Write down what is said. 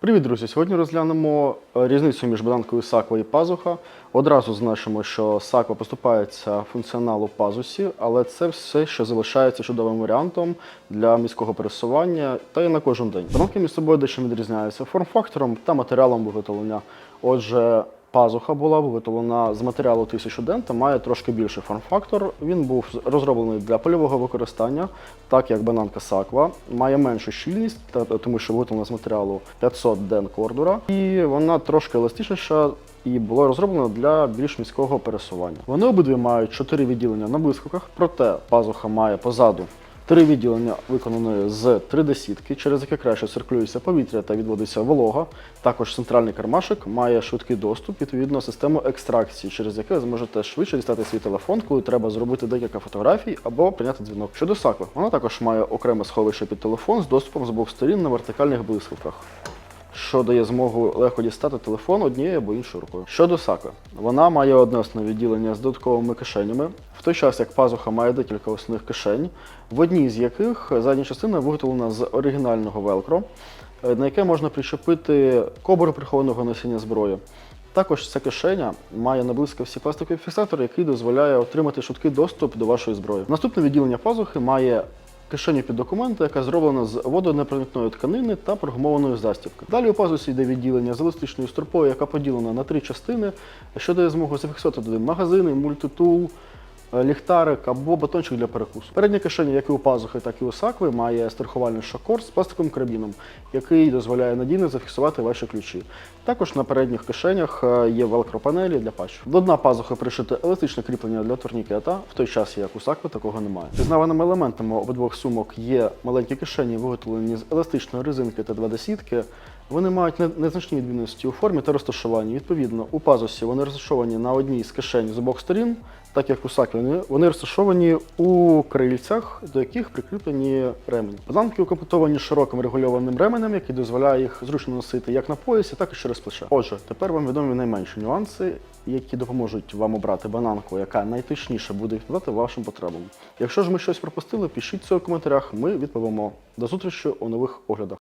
Привіт, друзі! Сьогодні розглянемо е, різницю між бананкою Саква і пазуха. Одразу значимо, що Саква поступається функціоналу пазусі, але це все ще залишається чудовим варіантом для міського пересування та й на кожен день. Бананки між собою дещо відрізняються форм-фактором та матеріалом виготовлення. Отже, Пазуха була виготовлена з матеріалу 1000 ден та має трошки більший форм-фактор. Він був розроблений для польового використання, так як бананка Саква має меншу щільність, та- тому що виготовлена з матеріалу 500 ден кордура, і вона трошки еластичніша. І було розроблено для більш міського пересування. Вони обидві мають чотири відділення на блискавках, проте пазуха має позаду Три відділення виконано з 3D-сітки, через яке краще циркулюється повітря та відводиться волога. Також центральний кармашик має швидкий доступ, відповідно систему екстракції, через яке ви зможете швидше дістати свій телефон, коли треба зробити декілька фотографій або прийняти дзвінок. Щодо сакви, вона також має окреме сховище під телефон з доступом з обох сторін на вертикальних блискавках що дає змогу легко дістати телефон однією або іншою рукою. Щодо сакви, вона має одне основне відділення з додатковими кишенями, в той час як пазуха має декілька основних кишень, в одній з яких задня частина виготовлена з оригінального велкро, е, на яке можна причепити кобуру прихованого носіння зброї. Також ця кишеня має на блискавці пластиковий фіксатор, який дозволяє отримати швидкий доступ до вашої зброї. Наступне відділення пазухи має кишеню під документи, яка зроблена з водонепроникної тканини та прогумованої застібки. Далі у пазусі йде відділення з еластичною стропою, яка поділена на три частини, що дає змогу зафіксувати туди магазини, мультитул. Е, Ліхтарик або батончик для перекусу. Передня кишеня, як і у пазухи, так і у сакви, має страхувальний шокор з пластиковим карабіном, який дозволяє надійно зафіксувати ваші ключі. Також на передніх кишенях е, є велкро-панелі для патчів. До дна пазухи пришите еластичне кріплення для турнікета, в той час як у сакви такого немає. Пізнаваними елементами обидвох сумок є маленькі кишені, виготовлені з еластичної резинки та 2D-сітки. Вони мають не- незначні відмінності у формі та розташуванні. Відповідно, у пазусі вони розташовані на одній з кишень з обох сторін, так як у сакві вони- розташовані у крильцях, до яких прикріплені ремені. Бананки укомплектовані широким регульованим ременем, який дозволяє їх зручно носити як на поясі, так і через плече. Отже, тепер вам відомі найменші нюанси, які допоможуть вам обрати бананку, яка найточніше буде відповідати вашим потребам. Якщо ж ми щось пропустили, пишіть це у коментарях, ми відповімо. До зустрічі у нових оглядах.